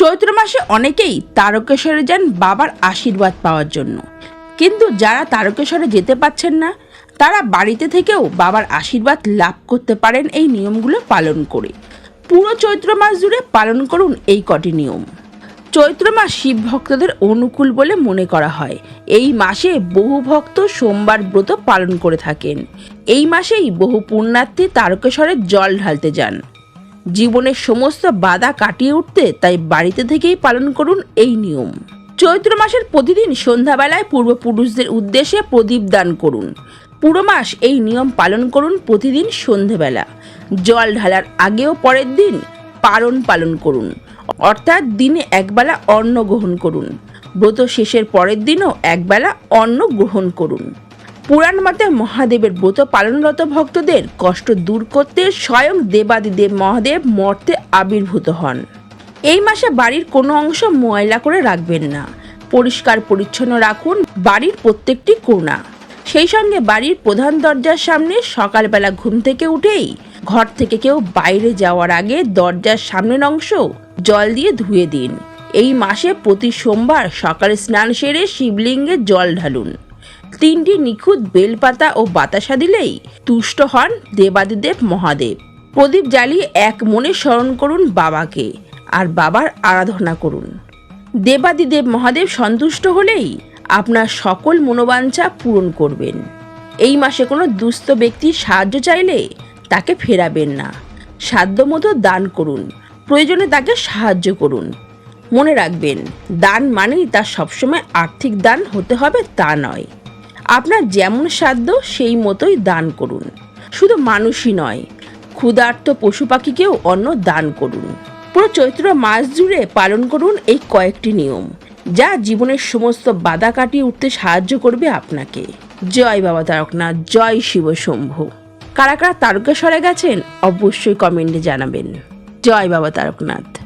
চৈত্র মাসে অনেকেই তারকেশ্বরে যান বাবার আশীর্বাদ পাওয়ার জন্য। কিন্তু যারা তারকেশ্বরে যেতে পাচ্ছেন না, তারা বাড়িতে থেকেও বাবার আশীর্বাদ লাভ করতে পারেন এই নিয়মগুলো পালন করে। পুরো চৈত্র মাস জুড়ে পালন করুন এই কটি নিয়ম। চৈত্র মাস শিব ভক্তদের অনুকূল বলে মনে করা হয়। এই মাসে বহু ভক্ত সোমবার ব্রত পালন করে থাকেন। এই মাসেই বহু পুণ্যার্থী তারকেশ্বরে জল ঢালতে যান। জীবনের সমস্ত বাধা কাটিয়ে উঠতে তাই বাড়িতে থেকেই পালন করুন এই নিয়ম। চৈত্র মাসের প্রতিদিন সন্ধ্যাবেলায় পূর্বপুরুষদের উদ্দেশ্যে প্রদীপ দান করুন। পুরো মাস এই নিয়ম পালন করুন প্রতিদিন সন্ধেবেলা জল ঢালার আগেও পরের দিন পারণ পালন করুন। অর্থাৎ দিনে একবেলা অন্ন গ্রহণ করুন। ব্রত শেষের পরের দিনও একবেলা অন্ন গ্রহণ করুন। পুরাণ মতে মহাদেবের ব্রত পালনরত ভক্তদের কষ্ট দূর করতে স্বয়ং দেবাদিদেব মহাদেব মর্তে আবির্ভূত হন। এই মাসে বাড়ির কোনো অংশ ময়লা করে রাখবেন না। পরিষ্কার পরিচ্ছন্ন রাখুন বাড়ির প্রত্যেকটি কোণা। সেই সঙ্গে বাড়ির প্রধান দরজার সামনে সকালবেলা ঘুম থেকে উঠেই ঘর থেকে কেউ বাইরে যাওয়ার আগে দরজার সামনের অংশ জল দিয়ে ধুয়ে দিন। এই মাসে প্রতি সোমবার সকালে স্নান সেরে শিবলিঙ্গে জল ঢালুন। তিনটি নিখুঁত বেলপাতা ও বাতাসা দিলেই তুষ্ট হন দেবাদিদেব মহাদেব। প্রদীপ জ্বালিয়ে এক মনে স্মরণ করুন বাবাকে আর বাবার আরাধনা করুন। দেবাদিদেব মহাদেব সন্তুষ্ট হলেই আপনার সকল মনোবাঞ্ছা পূরণ করবেন। এই মাসে কোনো দুস্থ ব্যক্তির সাহায্য চাইলে তাকে ফেরাবেন না। সাধ্যমতো দান করুন। প্রয়োজনে তাকে সাহায্য করুন। মনে রাখবেন, দান মানেই তা সবসময় আর্থিক দান হতে হবে তা নয়। আপনার যেমন সাধ্য সেই মতোই দান করুন। শুধু মানুষই নয়, ক্ষুধার্ত পশু পাখিকেও অন্ন দান করুন। পুরো চৈত্র মাস জুড়ে পালন করুন এই কয়েকটি নিয়ম, যা জীবনের সমস্ত বাধা কাটিয়ে উঠতে সাহায্য করবে আপনাকে। জয় বাবা তারকনাথ, জয় শিব শম্ভু। কারা কারা তারকেশ্বরে গেছেন, অবশ্যই কমেন্টে জানাবেন। জয় বাবা তারকনাথ।